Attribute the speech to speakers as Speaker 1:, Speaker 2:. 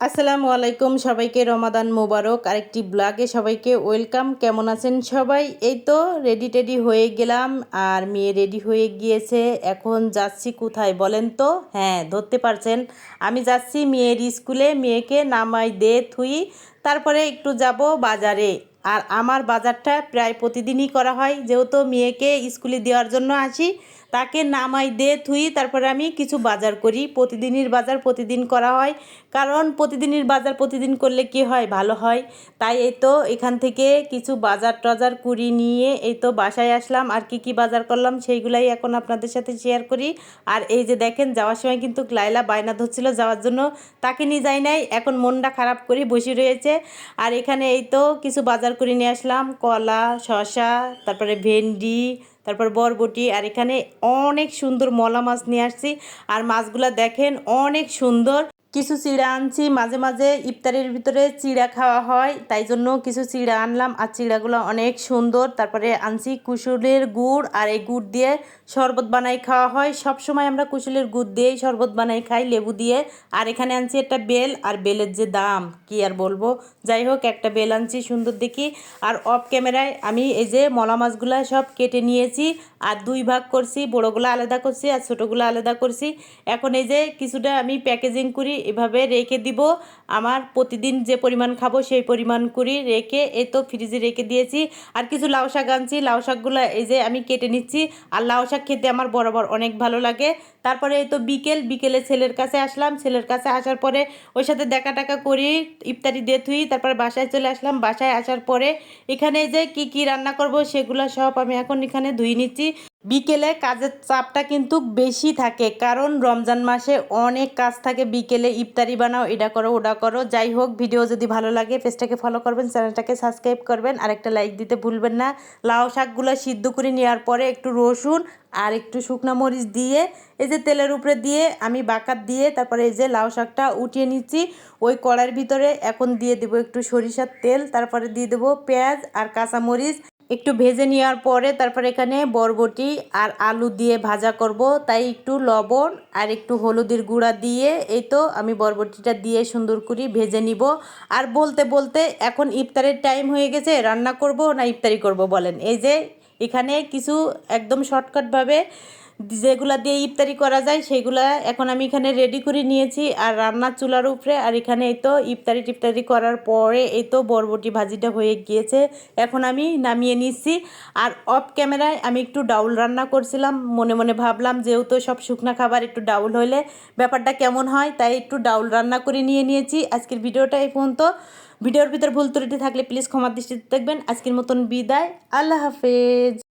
Speaker 1: আসসালামু আলাইকুম, সবাইকে রমাদান মোবারক। আরেকটি ব্লগে সবাইকে ওয়েলকাম। কেমন আছেন সবাই? এই তো রেডি টেডি হয়ে গেলাম আর মেয়ে রেডি হয়ে গিয়েছে। এখন যাচ্ছি কোথায় বলেন তো? হ্যাঁ ধরতে পারছেন। আমি যাচ্ছি মেয়ের স্কুলে। মেয়েকে নামাই দে থুই। তারপরে একটু যাব বাজারে। আর আমার বাজারটা প্রায় প্রতিদিনই করা হয়। যেহেতু মেয়েকে স্কুলে দেওয়ার জন্য আসি, তাকে নামাই দে থুই, তারপরে আমি কিছু বাজার করি। প্রতিদিনের বাজার প্রতিদিন করা হয়। কারণ প্রতিদিনের বাজার প্রতিদিন করলে কি হয়? ভালো হয়। তাই এই তো এখান থেকে কিছু বাজার টাজার করি নিয়ে এই তো বাসায় আসলাম। আর কি কি বাজার করলাম সেইগুলাই এখন আপনাদের সাথে শেয়ার করি। আর এই যে দেখেন, যাওয়ার সময় কিন্তু লাইলা বায়না ধরছিল, যাওয়ার জন্য তাকে নিয়ে যাই নাই। এখন মনটা খারাপ করে বসে রয়েছে। আর এখানে এই তো কিছু বাজার করে নিয়ে আসলাম, কলা শশা তারপরে ভেন্ডি, তারপর বরবটি, আর এখানে অনেক সুন্দর মলা মাছ নিয়ে আসছি। আর মাছগুলা দেখেন অনেক সুন্দর। কিছু চিড়া আনছি, মাঝে মাঝে ইফতারের ভিতরে চিড়া খাওয়া হয়, তাই জন্য কিছু চিড়া আনলাম। আর চিড়াগুলো অনেক সুন্দর। তারপরে আনছি কুসুলের গুড় আর এই গুড় দিয়ে শরবত বানাই খাওয়া হয়। সব সময় আমরা কুসুলের গুড় দিয়েই শরবত বানাই খাই, লেবু দিয়ে। আর এখানে আনছি একটা বেল, আর বেলের যে দাম, কি আর বলব? যাই হোক, একটা বেল আনছি সুন্দর দেখি। আর অফ ক্যামেরায় আমি এই যে মলা মাছগুলো সব কেটে নিয়েছি, আর দুই ভাগ করছি, বড়োগুলো আলাদা করছি, আর ছোটোগুলো আলাদা করছি। এখন এই যে কিছুটা আমি প্যাকেজিং করি এভাবে রেখে দিব। আমার প্রতিদিন যে পরিমাণ খাব সেই পরিমাণ করি রেখে এই তো ফ্রিজে রেখে দিয়েছি। আর কিছু লাউ শাক আনছি। লাউ শাকগুলো এই যে আমি কেটে নিচ্ছি। আর লাউ শাক খেতে আমার বরাবর অনেক ভালো লাগে। তারপরে এই তো বিকেল, বিকেলে ছেলের কাছে আসলাম। ছেলের কাছে আসার পরে ওর সাথে দেখা টাকা করি, ইফতারি দিয়ে থুই, তারপরে বাসায় চলে আসলাম। বাসায় আসার পরে এখানে যে কি কি রান্না করব সেগুলো সব আমি এখন এখানে ধুয়ে নিচ্ছি। বিকেলে কাজের চাপটা কিন্তু বেশি থাকে, কারণ রমজান মাসে অনেক কাজ থাকে। বিকেলে ইফতারি বানাও, এটা করো, ওটা করো। যাই হোক, ভিডিও যদি ভালো লাগে, পেজটাকে ফলো করবেন চ্যানেলটাকে সাবস্ক্রাইব করবেন। আর একটা লাইক দিতে ভুলবেন না। লাউ শাকগুলো সিদ্ধ করে নেওয়ার পরে একটু রসুন আর একটু শুকনো মরিচ দিয়ে, এই যে তেলের উপরে দিয়ে আমি বাকাত দিয়ে তারপরে এই যে লাউ শাকটা উঠিয়ে নিচ্ছি। ওই কড়ার ভিতরে এখন দিয়ে দেবো একটু সরিষার তেল, তারপরে দিয়ে দেবো পেঁয়াজ আর কাঁচামরিচ। একটু ভেজে নেওয়ার পরে তারপর এখানে বরবটি আর আলু দিয়ে ভাজা করব। তাই একটু লবণ আর একটু হলুদের গুঁড়া দিয়ে এই তো আমি বরবটিটা দিয়ে সুন্দর করে ভেজে নিব। আর বলতে বলতে এখন ইফতারের টাইম হয়ে গেছে, রান্না করব না ইফতারি করব বলেন? এই যে এখানে কিছু একদম শর্টকাটভাবে যেগুলা দিয়ে ইফতারি করা যায়, সেগুলা এখন আমি এখানে রেডি করে নিয়েছি। আর রান্নার চুলার উপরে, আর এখানে এই তো ইফতারি টিফতারি করার পরে এই তো বরবটি ভাজিটা হয়ে গিয়েছে। এখন আমি নামিয়ে নিচ্ছি। আর অফ ক্যামেরায় আমি একটু ডাউল রান্না করছিলাম। মনে মনে ভাবলাম যেহেতু সব শুকনা খাবার একটু ডাউল হলে ব্যাপারটা কেমন হয়, তাই একটু ডাউল রান্না করে নিয়ে নিয়েছি। আজকের ভিডিওটা এই পর্যন্ত। ভিডিওর ভিতর ভুল ত্রুটি থাকলে প্লিজ ক্ষমার দৃষ্টিতে দেখবেন। আজকের মতন বিদায়। আল্লাহ হাফেজ।